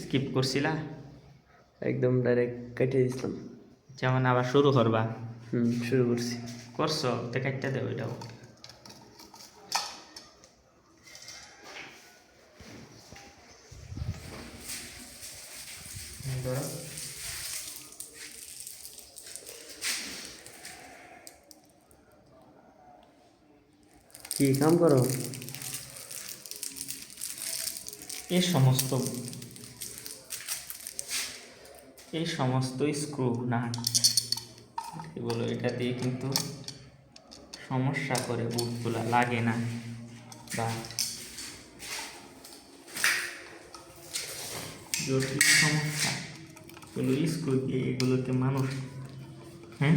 Skip করছিলা? একদম direct কেটে দিছিলাম। যেমন আবার শুরু করবা। হুম শুরু করছি। করছ? তো কাটতে দেবো এটাও। ধরো। কি কাম করো? এই সমস্ত এই সমস্ত স্ক্রু নাট বলো এটা দিয়ে কিন্তু সমস্যা করে বুটগুলা, লাগে না। বা জটিল সমস্যা। এগুলো স্ক্রু দিয়ে এগুলোকে মানুষ হ্যাঁ?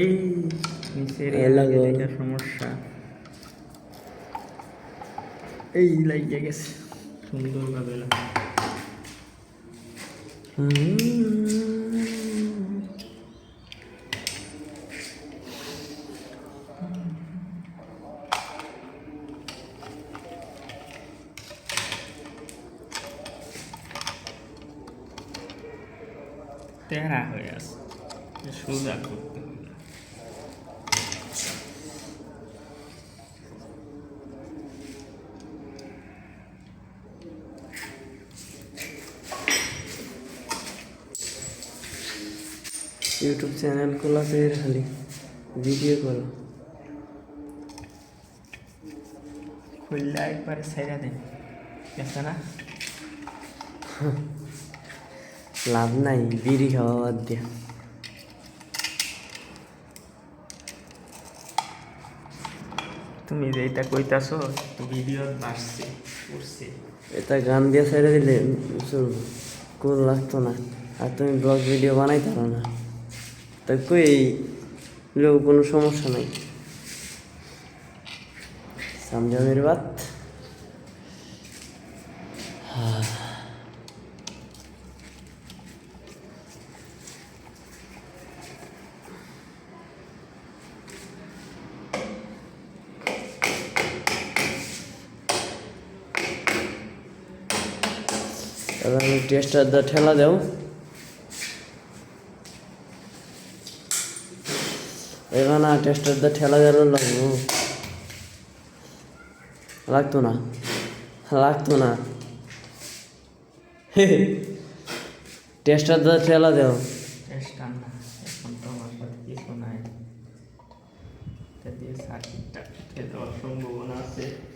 এই লাগো। এটা সমস্যা এই লাগিয়ে গেছে সুন্দরভাবে লাগা। তেরা হয়ে আছে সোজা করতে হবে ইউটিউব চ্যানেল খোলা ফের খালি ভিডিও করো। খুললে একবারে ছেড়ে দেন গেছে না। লাভ নাই বিড়ি খাওয়া বাদ দিয়া। তুমি যে এটা কইতাছো তো ভিডিও বাড়ছে, উঠছে। এটা গান দিয়ে ছেড়ে দিলে কুল লাগতো না। আর তুমি ব্লগ ভিডিও বানাইতে পারো না। তা কই লোক কোনো সমস্যা নাই। সামজামের বাত। এবার আমি টেস্টার দা ঠেলা দেব এবার না টেস্টার দা ঠেলা গেল লাগবো। লাগতো না। লাগতো না। টেস্টার দা ঠেলা দেও। সম্ভাবনা আছে।